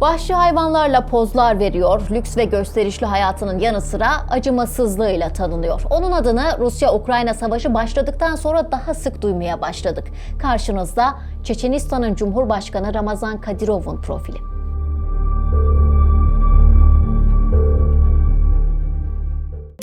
Vahşi hayvanlarla pozlar veriyor, lüks ve gösterişli hayatının yanı sıra acımasızlığıyla tanınıyor. Onun adını Rusya-Ukrayna savaşı başladıktan sonra daha sık duymaya başladık. Karşınızda Çeçenistan'ın Cumhurbaşkanı Ramazan Kadyrov'un profili.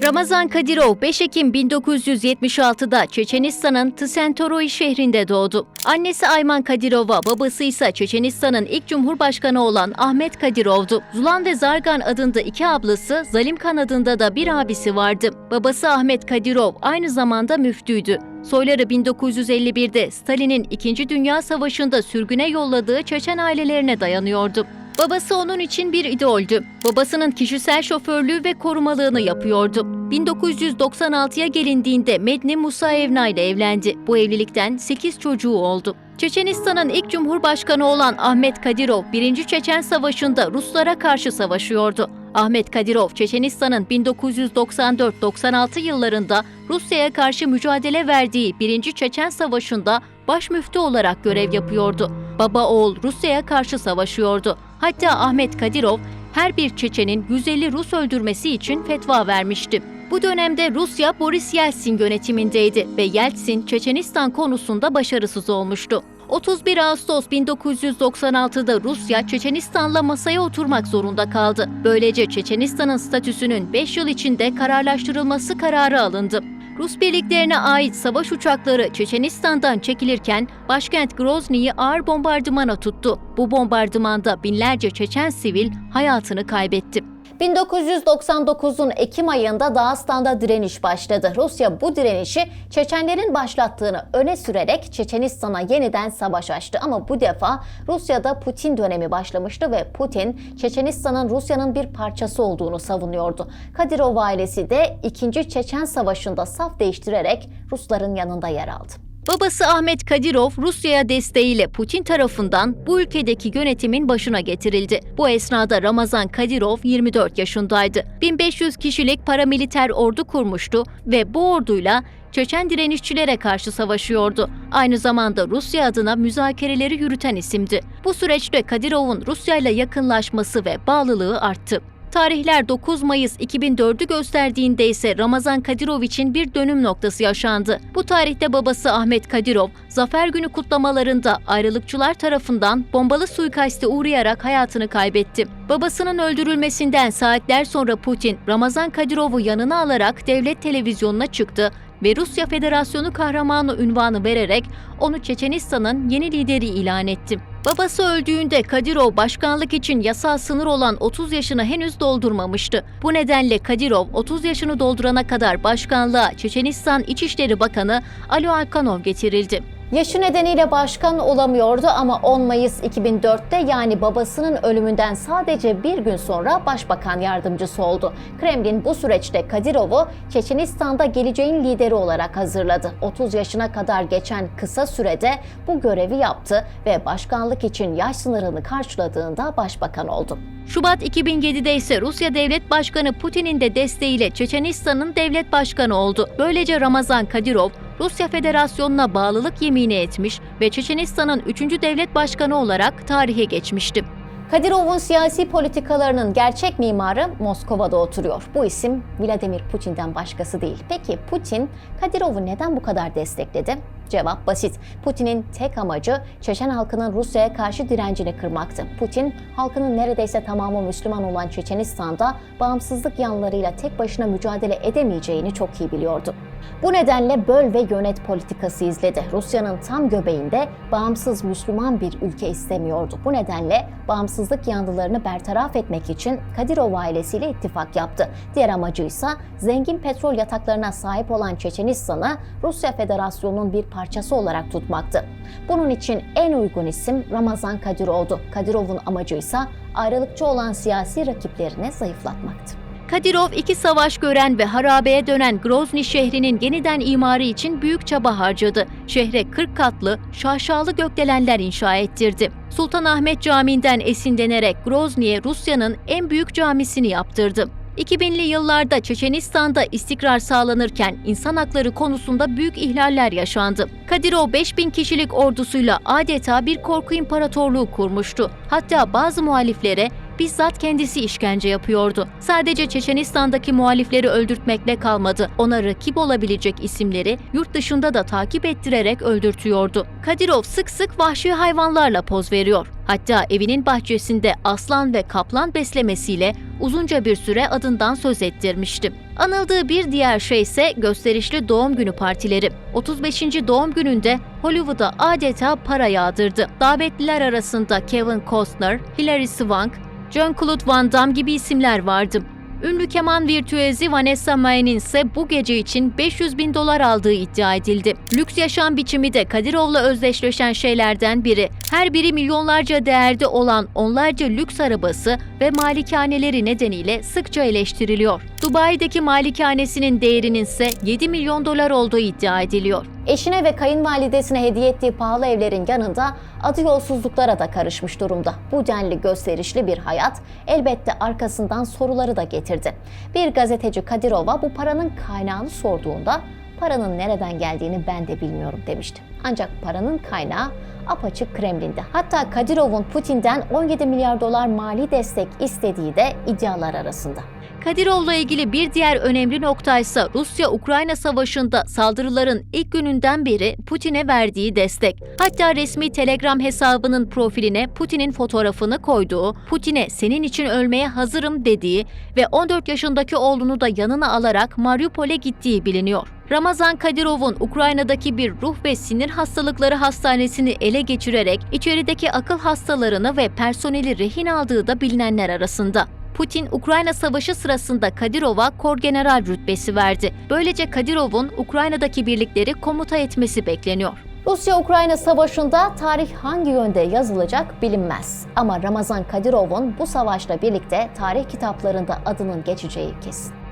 Ramazan Kadirov 5 Ekim 1976'da Çeçenistan'ın Tsentoroi şehrinde doğdu. Annesi Ayman Kadirova, babası ise Çeçenistan'ın ilk cumhurbaşkanı olan Ahmet Kadirov'du. Zulan ve Zargan adında iki ablası, Zalimkan adında da bir abisi vardı. Babası Ahmet Kadirov aynı zamanda müftüydü. Soyları 1951'de Stalin'in 2. Dünya Savaşı'nda sürgüne yolladığı Çeçen ailelerine dayanıyordu. Babası onun için bir idoldü. Babasının kişisel şoförlüğü ve korumalığını yapıyordu. 1996'ya gelindiğinde Medni Musaevna ile evlendi. Bu evlilikten 8 çocuğu oldu. Çeçenistan'ın ilk cumhurbaşkanı olan Ahmet Kadirov, 1. Çeçen Savaşı'nda Ruslara karşı savaşıyordu. Ahmet Kadirov, Çeçenistan'ın 1994-96 yıllarında Rusya'ya karşı mücadele verdiği 1. Çeçen Savaşı'nda baş müftü olarak görev yapıyordu. Baba oğul Rusya'ya karşı savaşıyordu. Hatta Ahmet Kadirov her bir Çeçenin 150 Rus öldürmesi için fetva vermişti. Bu dönemde Rusya Boris Yeltsin yönetimindeydi ve Yeltsin Çeçenistan konusunda başarısız olmuştu. 31 Ağustos 1996'da Rusya Çeçenistan'la masaya oturmak zorunda kaldı. Böylece Çeçenistan'ın statüsünün 5 yıl içinde kararlaştırılması kararı alındı. Rus birliklerine ait savaş uçakları Çeçenistan'dan çekilirken başkent Grozny'yi ağır bombardımana tuttu. Bu bombardımanda binlerce Çeçen sivil hayatını kaybetti. 1999'un Ekim ayında Dağıstan'da direniş başladı. Rusya bu direnişi Çeçenlerin başlattığını öne sürerek Çeçenistan'a yeniden savaş açtı. Ama bu defa Rusya'da Putin dönemi başlamıştı ve Putin Çeçenistan'ın Rusya'nın bir parçası olduğunu savunuyordu. Kadirov ailesi de 2. Çeçen Savaşı'nda saf değiştirerek Rusların yanında yer aldı. Babası Ahmet Kadirov Rusya'ya desteğiyle Putin tarafından bu ülkedeki yönetimin başına getirildi. Bu esnada Ramazan Kadirov 24 yaşındaydı. 1500 kişilik paramiliter ordu kurmuştu ve bu orduyla Çeçen direnişçilere karşı savaşıyordu. Aynı zamanda Rusya adına müzakereleri yürüten isimdi. Bu süreçte Kadirov'un Rusya ile yakınlaşması ve bağlılığı arttı. Tarihler 9 Mayıs 2004'ü gösterdiğinde ise Ramazan Kadirov için bir dönüm noktası yaşandı. Bu tarihte babası Ahmet Kadirov, Zafer Günü kutlamalarında ayrılıkçılar tarafından bombalı suikaste uğrayarak hayatını kaybetti. Babasının öldürülmesinden saatler sonra Putin, Ramazan Kadirov'u yanına alarak devlet televizyonuna çıktı ve Rusya Federasyonu kahramanı ünvanı vererek onu Çeçenistan'ın yeni lideri ilan etti. Babası öldüğünde Kadirov başkanlık için yasal sınır olan 30 yaşını henüz doldurmamıştı. Bu nedenle Kadirov 30 yaşını doldurana kadar başkanlığa Çeçenistan İçişleri Bakanı Ali Alkanov getirildi. Yaşı nedeniyle başkan olamıyordu ama 10 Mayıs 2004'te yani babasının ölümünden sadece bir gün sonra başbakan yardımcısı oldu. Kremlin bu süreçte Kadirov'u Çeçenistan'da geleceğin lideri olarak hazırladı. 30 yaşına kadar geçen kısa sürede bu görevi yaptı ve başkanlık için yaş sınırını karşıladığında başbakan oldu. Şubat 2007'de ise Rusya Devlet Başkanı Putin'in de desteğiyle Çeçenistan'ın devlet başkanı oldu. Böylece Ramazan Kadirov Rusya Federasyonu'na bağlılık yemini etmiş ve Çeçenistan'ın 3. devlet başkanı olarak tarihe geçmişti. Kadirov'un siyasi politikalarının gerçek mimarı Moskova'da oturuyor. Bu isim Vladimir Putin'den başkası değil. Peki Putin Kadirov'u neden bu kadar destekledi? Cevap basit. Putin'in tek amacı Çeçen halkının Rusya'ya karşı direncini kırmaktı. Putin, halkının neredeyse tamamı Müslüman olan Çeçenistan'da bağımsızlık yanlarıyla tek başına mücadele edemeyeceğini çok iyi biliyordu. Bu nedenle böl ve yönet politikası izledi. Rusya'nın tam göbeğinde bağımsız Müslüman bir ülke istemiyordu. Bu nedenle bağımsızlık yanlılarını bertaraf etmek için Kadirov ailesiyle ittifak yaptı. Diğer amacı ise zengin petrol yataklarına sahip olan Çeçenistan'ı Rusya Federasyonu'nun bir parçası olarak tutmaktı. Bunun için en uygun isim Ramazan Kadirov'du. Kadirov'un amacı ise ayrılıkçı olan siyasi rakiplerini zayıflatmaktı. Kadirov iki savaş gören ve harabeye dönen Grozny şehrinin yeniden imarı için büyük çaba harcadı. Şehre 40 katlı, şaşalı gökdelenler inşa ettirdi. Sultanahmet Camii'nden esinlenerek Grozny'ye Rusya'nın en büyük camisini yaptırdı. 2000'li yıllarda Çeçenistan'da istikrar sağlanırken insan hakları konusunda büyük ihlaller yaşandı. Kadirov 5000 kişilik ordusuyla adeta bir korku imparatorluğu kurmuştu. Hatta bazı muhaliflere bizzat kendisi işkence yapıyordu. Sadece Çeçenistan'daki muhalifleri öldürtmekle kalmadı. Ona rakip olabilecek isimleri yurt dışında da takip ettirerek öldürtüyordu. Kadirov sık sık vahşi hayvanlarla poz veriyor. Hatta evinin bahçesinde aslan ve kaplan beslemesiyle uzunca bir süre adından söz ettirmişti. Anıldığı bir diğer şey ise gösterişli doğum günü partileri. 35. doğum gününde Hollywood'a adeta para yağdırdı. Davetliler arasında Kevin Costner, Hilary Swank, Jean-Claude Van Damme gibi isimler vardı. Ünlü keman virtüezi Vanessa Mae'nin ise bu gece için 500 bin dolar aldığı iddia edildi. Lüks yaşam biçimi de Kadirov'la özdeşleşen şeylerden biri. Her biri milyonlarca değerde olan onlarca lüks arabası ve malikaneleri nedeniyle sıkça eleştiriliyor. Dubai'deki malikanesinin değerinin ise 7 milyon dolar olduğu iddia ediliyor. Eşine ve kayınvalidesine hediye ettiği pahalı evlerin yanında adı yolsuzluklara da karışmış durumda. Bu denli gösterişli bir hayat elbette arkasından soruları da getirdi. Bir gazeteci Kadirova bu paranın kaynağını sorduğunda paranın nereden geldiğini ben de bilmiyorum demişti. Ancak paranın kaynağı apaçık Kremlin'de. Hatta Kadirov'un Putin'den 17 milyar dolar mali destek istediği de iddialar arasında. Kadirov'la ilgili bir diğer önemli nokta ise Rusya-Ukrayna savaşında saldırıların ilk gününden beri Putin'e verdiği destek. Hatta resmi Telegram hesabının profiline Putin'in fotoğrafını koyduğu, Putin'e senin için ölmeye hazırım dediği ve 14 yaşındaki oğlunu da yanına alarak Mariupol'e gittiği biliniyor. Ramazan Kadirov'un Ukrayna'daki bir ruh ve sinir hastalıkları hastanesini ele geçirerek içerideki akıl hastalarını ve personeli rehin aldığı da bilinenler arasında. Putin, Ukrayna Savaşı sırasında Kadirov'a korgeneral rütbesi verdi. Böylece Kadirov'un Ukrayna'daki birlikleri komuta etmesi bekleniyor. Rusya-Ukrayna savaşında tarih hangi yönde yazılacak bilinmez. Ama Ramazan Kadirov'un bu savaşla birlikte tarih kitaplarında adının geçeceği kesin.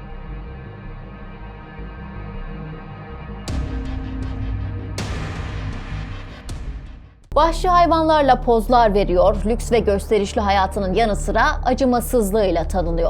Vahşi hayvanlarla pozlar veriyor, lüks ve gösterişli hayatının yanı sıra acımasızlığıyla tanınıyor.